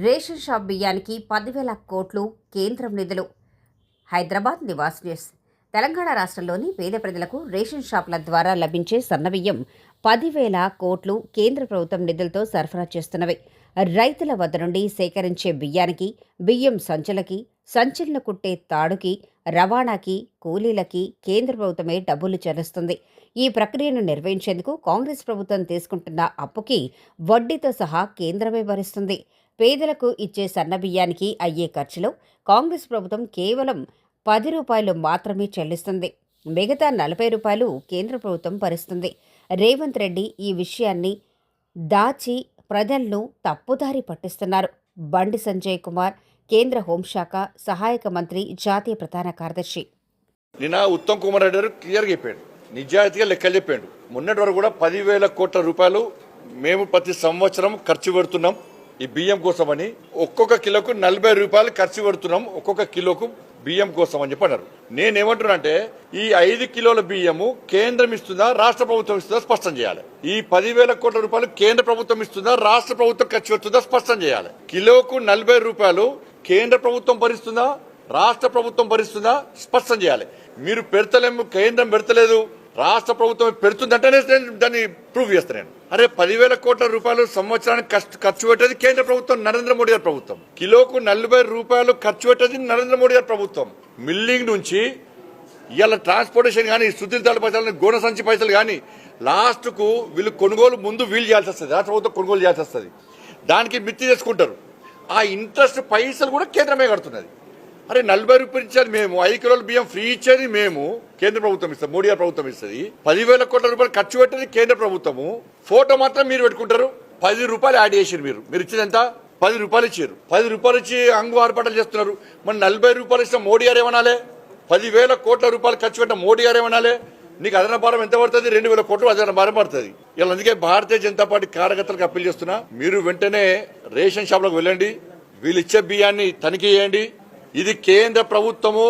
Ration shop బియ్యానికి పదివేల కోట్లు కేంద్రం నిధులు. హైదరాబాద్ నివాస్ న్యూస్. తెలంగాణ రాష్ట్రంలోని పేద ప్రజలకు రేషన్ షాపుల ద్వారా లభించే సన్నబియ్యం పదివేల కోట్లు కేంద్ర ప్రభుత్వం నిధులతో సరఫరా చేస్తున్నవి. రైతుల వద్ద నుండి సేకరించే బియ్యానికి బియ్యం సంచులకి సంచులను కుట్టే తాడుకి రవాణాకి కూలీలకి కేంద్ర ప్రభుత్వమే డబ్బులు చెల్లిస్తుంది. ఈ ప్రక్రియను నిర్వహించేందుకు కాంగ్రెస్ ప్రభుత్వం తీసుకుంటున్న అప్పుకి వడ్డీతో సహా కేంద్రమే భరిస్తుంది. పేదలకు ఇచ్చే సన్నబియ్యానికి అయ్యే ఖర్చులో కాంగ్రెస్ ప్రభుత్వం కేవలం పది రూపాయలు మాత్రమే చెల్లిస్తుంది. మిగతా నలభై రూపాయలు కేంద్ర ప్రభుత్వం భరిస్తుంది. రేవంత్ రెడ్డి ఈ విషయాన్ని దాచి ప్రజలను తప్పుదారి పట్టిస్తున్నారు. బండి సంజయ్ కుమార్ కేంద్ర హోంశాఖ సహాయక మంత్రి జాతీయ ప్రధాన కార్యదర్శి. నిన్న ఉత్తమ్ కుమార్ రెడ్డి గారు క్లియర్గా చెప్పాడు. నిజాయితీగా లెక్కలు చెప్పాడు. మొన్నటి వరకు కూడా పదివేల కోట్ల రూపాయలు మేము ప్రతి సంవత్సరం ఖర్చు పెడుతున్నాం. ఈ బియ్యం కోసమని ఒక్కొక్క కిలోకు నలభై రూపాయలు ఖర్చు పెడుతున్నాం ఒక్కొక్క కిలోకు బియ్యం కోసం అని చెప్పన్నారు. నేనేమంటున్నా ఈ ఐదు కిలోల బియ్యము కేంద్రం ఇస్తుందా రాష్ట్ర ప్రభుత్వం ఇస్తుందా స్పష్టం చేయాలి. ఈ పదివేల కోట్ల రూపాయలు కేంద్ర ప్రభుత్వం ఇస్తుందా రాష్ట్ర ప్రభుత్వం ఖర్చు పెడుతుందా స్పష్టం చేయాలి. కిలోకు నలభై రూపాయలు కేంద్ర ప్రభుత్వం భరిస్తుందా రాష్ట్ర ప్రభుత్వం భరిస్తుందా స్పష్టం చేయాలి. మీరు పెడతలేము కేంద్రం పెడతలేదు రాష్ట్ర ప్రభుత్వం పెడుతుందంటే నేను దాన్ని ప్రూవ్ చేస్తాను నేను. అరే పదివేల కోట్ల రూపాయలు సంవత్సరానికి కష్ట- ఖర్చు పెట్టేది కేంద్ర ప్రభుత్వం నరేంద్ర మోడీ గారి ప్రభుత్వం. కిలోకు నలభై రూపాయలు ఖర్చు పెట్టేది నరేంద్ర మోడీ గారి ప్రభుత్వం. మిల్లింగ్ నుంచి ఇవాళ ట్రాన్స్పోర్టేషన్ కానీ సుధీర్ దళ పైసలు గోన సంచి పైసలు కానీ లాస్ట్కు వీళ్ళు కొనుగోలు ముందు వీలు చేయాల్సి వస్తుంది. రాష్ట్ర ప్రభుత్వం కొనుగోలు చేయాల్సి వస్తుంది. దానికి మిత్తి చేసుకుంటారు. ఆ ఇంట్రెస్ట్ పైసలు కూడా కేంద్రమే కడుతున్నది. అరే నలభై రూపాయలు ఇచ్చేది మేము. ఐదు కిలోల బియ్యం ఫ్రీ ఇచ్చేది మేము. కేంద్ర ప్రభుత్వం ఇస్తుంది మోడీ ప్రభుత్వం ఇస్తుంది. పదివేల కోట్ల రూపాయలు ఖర్చు పెట్టేది కేంద్ర ప్రభుత్వము. ఫోటో మాత్రం మీరు పెట్టుకుంటారు. పది రూపాయలు యాడ్ చేసారు మీరు. మీరు ఇచ్చేది ఎంత? పది రూపాయలు ఇచ్చారు పది రూపాయలు ఇచ్చి అంగు ఆర్పాటలు చేస్తున్నారు. మరి నలభై రూపాయలు ఇచ్చిన మోడీ గారు ఏమనాలి? పదివేల కోట్ల రూపాయలు ఖర్చు పెట్టిన మోడీ గారు ఏమనాలి? నీకు అదన భారం ఎంత పడుతుంది? రెండు వేల కోట్లు అదన భారం పడుతుంది. ఇలా అందుకే భారతీయ జనతా పార్టీ కార్యకర్తలకు అప్పీల్ చేస్తున్నా. మీరు వెంటనే రేషన్ షాప్లకు వెళ్ళండి. వీళ్ళు ఇచ్చే బియ్యాన్ని తనిఖీ చేయండి. ఇది కేంద్ర ప్రభుత్వము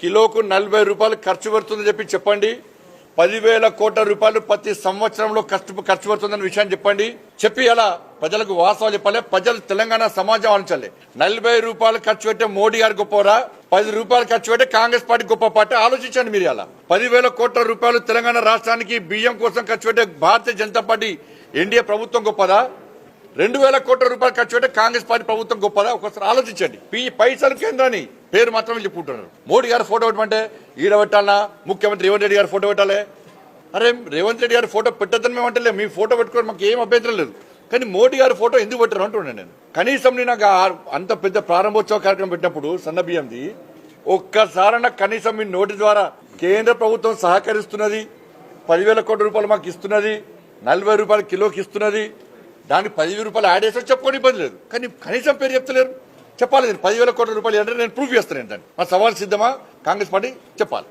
కిలోకు నలభై రూపాయలు ఖర్చు పెడుతుందని చెప్పి చెప్పండి. పదివేల కోట్ల రూపాయలు ప్రతి సంవత్సరంలో ఖర్చు ఖర్చు పెడుతుందన్న విషయాన్ని చెప్పండి. చెప్పి అలా ప్రజలకు వాస్తవాలు చెప్పాలి. ప్రజలు తెలంగాణ సమాజం ఆలోచించాలి. నలభై రూపాయలు ఖర్చు పెట్టే మోడీ గారు గొప్పవరా? పది రూపాయలు ఖర్చు పెట్టే కాంగ్రెస్ పార్టీ గొప్ప పార్టీ. ఆలోచించండి మీరు అలా పదివేల కోట్ల రూపాయలు తెలంగాణ రాష్ట్రానికి బియ్యం కోసం ఖర్చు పెట్టే భారతీయ జనతా పార్టీ ఎన్డీఏ ప్రభుత్వం గొప్పదా? రెండు వేల కోట్ల రూపాయలు ఖర్చు పెట్టే కాంగ్రెస్ పార్టీ ప్రభుత్వం గొప్పదా? ఒకసారి ఆలోచించండి. ఈ పైసలు కేంద్రాన్ని పేరు మాత్రమే చెప్పుకుంటున్నారు. మోడీ గారు ఫోటో పెట్టమంటే ఈడ పెట్టాలన్నా ముఖ్యమంత్రి రేవంత్ రెడ్డి గారు ఫోటో పెట్టాలి? అరే రేవంత్ రెడ్డి గారి ఫోటో పెట్టద్దని మేము అంటే మీ ఫోటో పెట్టుకోవడం మాకు ఏం అభ్యంతరం లేదు. కానీ మోడీ గారి ఫోటో ఎందుకు పెట్టారు అంటున్నాను నేను. కనీసం నేను అంత పెద్ద ప్రారంభోత్సవ కార్యక్రమం పెట్టినప్పుడు సన్న బియ్యంది కనీసం మీ నోటి ద్వారా కేంద్ర ప్రభుత్వం సహకరిస్తున్నది పదివేల కోట్ల రూపాయలు మాకు ఇస్తున్నది నలభై రూపాయలు కిలోకి ఇస్తున్నది దానికి పదివేల రూపాయలు యాడ్ చేస్తే చెప్పుకొని ఇబ్బంది లేదు. కానీ కనీసం పేరు చెప్తలేరు. చెప్పాలి నేను పదివేల కోట్ల రూపాయలు అంటే నేను ప్రూఫ్ చేస్తాను ఏంటంటే మా సవాల్ సిద్ధమా? కాంగ్రెస్ పార్టీ చెప్పాలి.